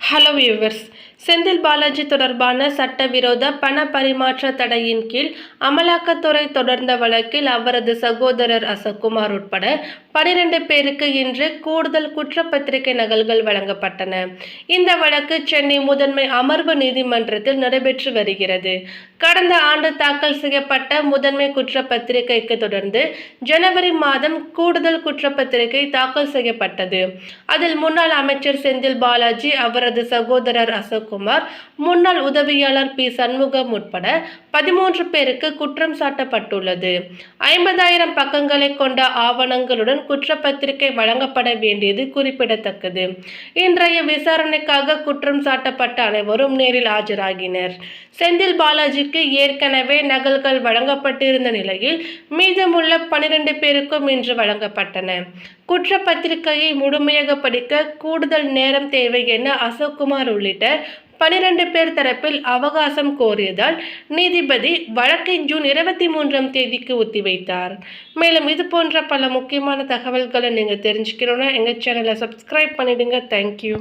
Hello viewers Senthil Balaji தொடர்பான சட்டவிரோத பண பரிமாற்ற தடையின் கீழ் அமலாக்கத்துறை தொடர்ந்த வழக்கில் அவரது சகோதரர் அசோக்குமார் உட்பட பனிரெண்டு பேருக்கு இன்று கூடுதல் குற்றப்பத்திரிகை நகல்கள் வழங்கப்பட்டன. இந்த வழக்கு சென்னை முதன்மை அமர்வு நீதிமன்றத்தில் நடைபெற்று வருகிறது. கடந்த ஆண்டு தாக்கல் செய்யப்பட்ட முதன்மை குற்றப்பத்திரிகைக்கு தொடர்ந்து ஜனவரி மாதம் கூடுதல் குற்றப்பத்திரிகை தாக்கல் செய்யப்பட்டது. அதில் முன்னாள் அமைச்சர் செந்தில் பாலாஜி அவர் அவரது சகோதரர் அசோக்குமார் முன்னாள் உதவியாளர் பி. சண்முகம் உட்பட பதிமூன்று பேருக்கு குற்றம் சாட்டப்பட்டுள்ளது. ஐம்பதாயிரம் பக்கங்களை கொண்ட ஆவணங்களுடன் குற்றப்பத்திரிகை வழங்கப்பட வேண்டியது குறிப்பிடத்தக்கது. இன்றைய விசாரணைக்காக குற்றம் சாட்டப்பட்ட அனைவரும் நேரில் ஆஜராகினர். செந்தில் பாலாஜிக்கு ஏற்கனவே நகல்கள் வழங்கப்பட்டிருந்த நிலையில் மீதமுள்ள பனிரெண்டு பேருக்கும் இன்று வழங்கப்பட்டன. குற்றப்பத்திரிகையை முழுமையாக படிக்க கூடுதல் நேரம் தேவை என அசோக்குமார் உள்ளிட்ட பனிரெண்டு பேர் தரப்பில் அவகாசம் கோரியதால் நீதிபதி வழக்கை ஜூன் இருபத்தி மூன்றாம் தேதிக்கு ஒத்திவைத்தார். மேலும் இது போன்ற பல முக்கியமான தகவல்களை நீங்கள் தெரிஞ்சுக்கணுன்னா எங்கள் சேனலை சப்ஸ்கிரைப் பண்ணிவிடுங்க தேங்க்யூ